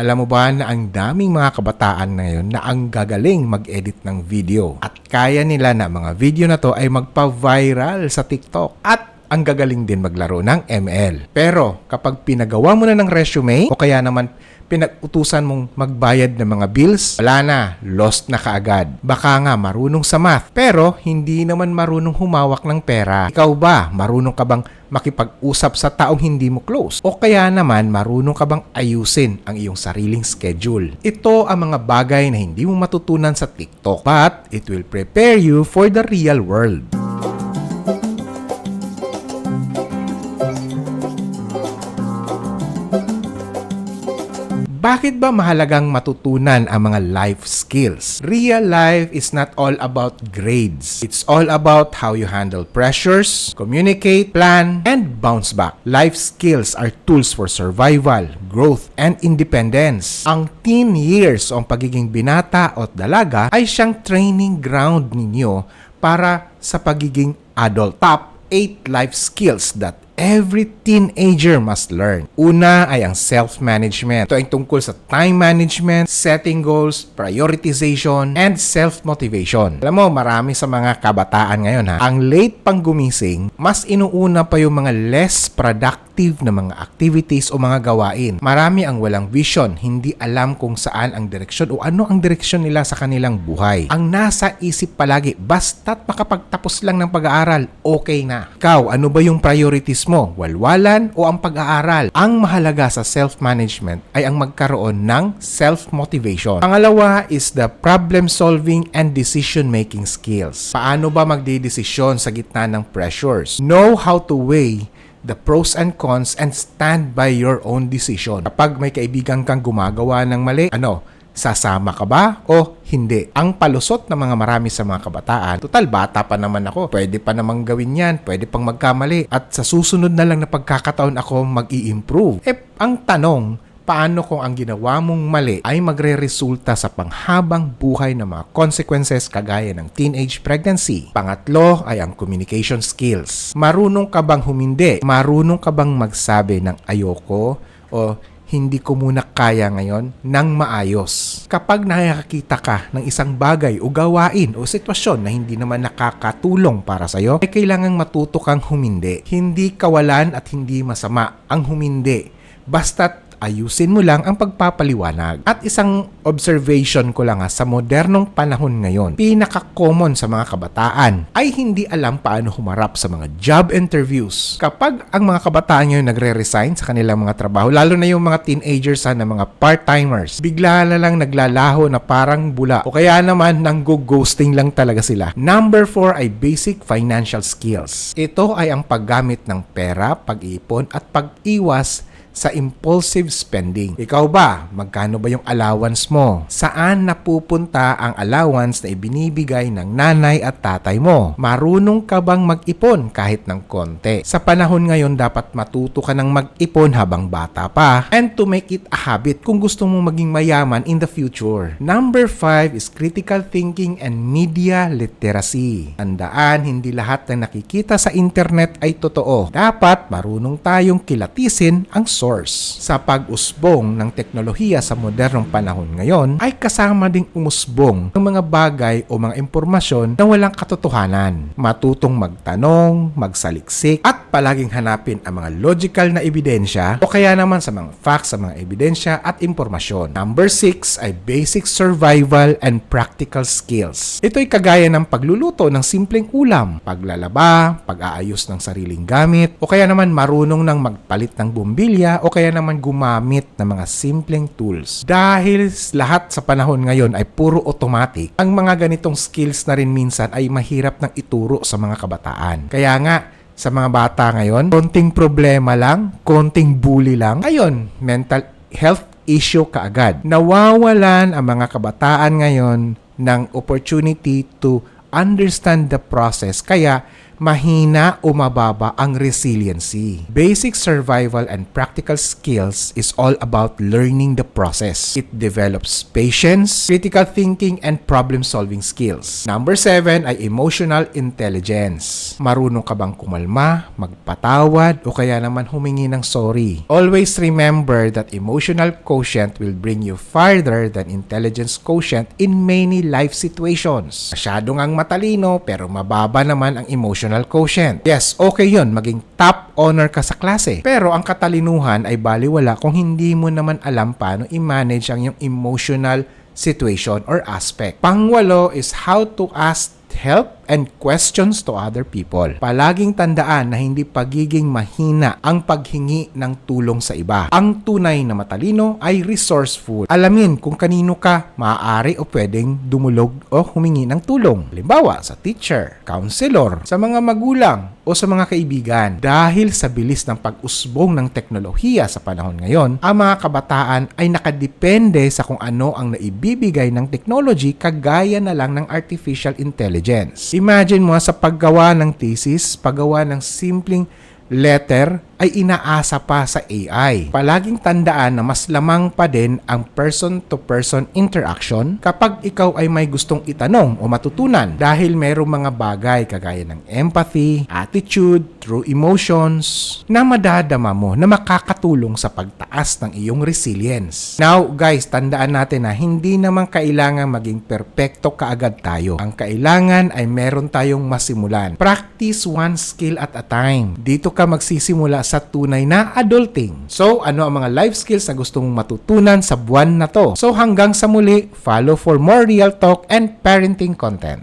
Alam mo ba na ang daming mga kabataan ngayon na ang gagaling mag-edit ng video at kaya nila na mga video na to ay magpa-viral sa TikTok? At ang gagaling din maglaro ng ML. Pero kapag pinagawa mo na ng resume o kaya naman pinag-utusan mong magbayad ng mga bills, wala na, lost na kaagad. Baka nga marunong sa math, pero hindi naman marunong humawak ng pera. Ikaw ba, marunong ka bang makipag-usap sa taong hindi mo close? O kaya naman marunong ka bang ayusin ang iyong sariling schedule? Ito ang mga bagay na hindi mo matutunan sa TikTok, but it will prepare you for the real world. Bakit ba mahalagang matutunan ang mga life skills? Real life is not all about grades. It's all about how you handle pressures, communicate, plan, and bounce back. Life skills are tools for survival, growth, and independence. Ang teen years o pagiging binata o dalaga ay siyang training ground ninyo para sa pagiging adult. Top 8 life skills that every teenager must learn. Una ay ang self-management. Ito ay tungkol sa time management, setting goals, prioritization, and self-motivation. Alam mo, marami sa mga kabataan ngayon ha, ang late pang gumising, mas inuuna pa yung mga less productive na mga activities o mga gawain. Marami ang walang vision, hindi alam kung saan ang direksyon o ano ang direksyon nila sa kanilang buhay. Ang nasa isip palagi, basta't makapagtapos lang ng pag-aaral, okay na. Ikaw, ano ba yung priorities mo? Walwalan o ang pag-aaral? Ang mahalaga sa self-management ay ang magkaroon ng self-motivation. Pangalawa is the problem-solving and decision-making skills. Paano ba magdidesisyon sa gitna ng pressures? Know how to weigh the pros and cons and stand by your own decision. Kapag may kaibigan kang gumagawa ng mali, ano, sasama ka ba o hindi? Ang palusot ng mga marami sa mga kabataan, total bata pa naman ako, pwede pa namang gawin yan, pwede pang magkamali, at sa susunod na lang na pagkakataon ako mag-i-improve. Eh, ang tanong, paano kung ang ginawa mong mali ay magre-resulta sa panghabang buhay ng mga consequences kagaya ng teenage pregnancy. Pangatlo ay ang communication skills. Marunong ka bang humindi? Marunong ka bang magsabi ng ayoko o hindi ko muna kaya ngayon ng maayos. Kapag nakakita ka ng isang bagay o gawain o sitwasyon na hindi naman nakakatulong para sa'yo, ay kailangang matuto kang humindi. Hindi kawalan at hindi masama ang humindi. Basta't ayusin mo lang ang pagpapaliwanag. At isang observation ko lang ha, sa modernong panahon ngayon, pinaka-common sa mga kabataan ay hindi alam paano humarap sa mga job interviews. Kapag ang mga kabataan ngayon nagre-resign sa kanilang mga trabaho, lalo na yung mga teenagers ha, na mga part-timers, bigla na lang naglalaho na parang bula o kaya naman nang ghosting lang talaga sila. Number 4 ay basic financial skills. Ito ay ang paggamit ng pera, pag-ipon at pag-iwas sa impulsive spending. Ikaw ba, magkano ba yung allowance mo? Saan napupunta ang allowance na ibinibigay ng nanay at tatay mo? Marunong ka bang mag-ipon kahit ng konti? Sa panahon ngayon, dapat matuto ka ng mag-ipon habang bata pa and to make it a habit kung gusto mong maging mayaman in the future. Number 5 is critical thinking and media literacy. Tandaan, hindi lahat ng nakikita sa internet ay totoo. Dapat marunong tayong kilatisin ang source. Sa pag-usbong ng teknolohiya sa modernong panahon ngayon, ay kasama ding umusbong ng mga bagay o mga impormasyon na walang katotohanan. Matutong magtanong, magsaliksik, at palaging hanapin ang mga logical na ebidensya o kaya naman sa mga facts sa mga ebidensya at impormasyon. Number 6 ay basic survival and practical skills. Ito ay kagaya ng pagluluto ng simpleng ulam, paglalaba, pag-aayos ng sariling gamit, o kaya naman marunong ng magpalit ng bumbilya o kaya naman gumamit ng mga simpleng tools. Dahil lahat sa panahon ngayon ay puro automatic, ang mga ganitong skills na rin minsan ay mahirap nang ituro sa mga kabataan. Kaya nga, sa mga bata ngayon, konting problema lang, konting bully lang, ayun, mental health issue kaagad. Nawawalan ang mga kabataan ngayon ng opportunity to understand the process. Kaya mahina o mababa ang resiliency. Basic survival and practical skills is all about learning the process. It develops patience, critical thinking, and problem-solving skills. Number 7 ay emotional intelligence. Marunong ka bang kumalma, magpatawad, o kaya naman humingi ng sorry? Always remember that emotional quotient will bring you farther than intelligence quotient in many life situations. Masyado ngang matalino pero mababa naman ang emotional quotient. Yes, okay yun, maging top honor ka sa klase. Pero ang katalinuhan ay baliwala kung hindi mo naman alam paano i-manage ang iyong emotional situation or aspect. Pangwalo is how to ask help and questions to other people. Palaging tandaan na hindi pagiging mahina ang paghingi ng tulong sa iba. Ang tunay na matalino ay resourceful. Alamin kung kanino ka maaari o pwedeng dumulog o humingi ng tulong. Halimbawa, sa teacher, counselor, sa mga magulang, o sa mga kaibigan. Dahil sa bilis ng pag-usbong ng teknolohiya sa panahon ngayon, ang mga kabataan ay nakadepende sa kung ano ang naibibigay ng technology kagaya na lang ng artificial intelligence. Imagine mo sa paggawa ng thesis, paggawa ng simpleng letter ay inaasa pa sa AI. Palaging tandaan na mas lamang pa din ang person-to-person interaction kapag ikaw ay may gustong itanong o matutunan dahil merong mga bagay kagaya ng empathy, attitude, true emotions na madadama mo na makakatulong sa pagtaas ng iyong resilience. Now guys, tandaan natin na hindi naman kailangan maging perpekto kaagad tayo. Ang kailangan ay meron tayong masimulan. Practice one skill at a time. Dito ka magsisimula sa tunay na adulting. So, ano ang mga life skills na gusto mong matutunan sa buwan na to? So, hanggang sa muli, follow for more real talk and parenting content.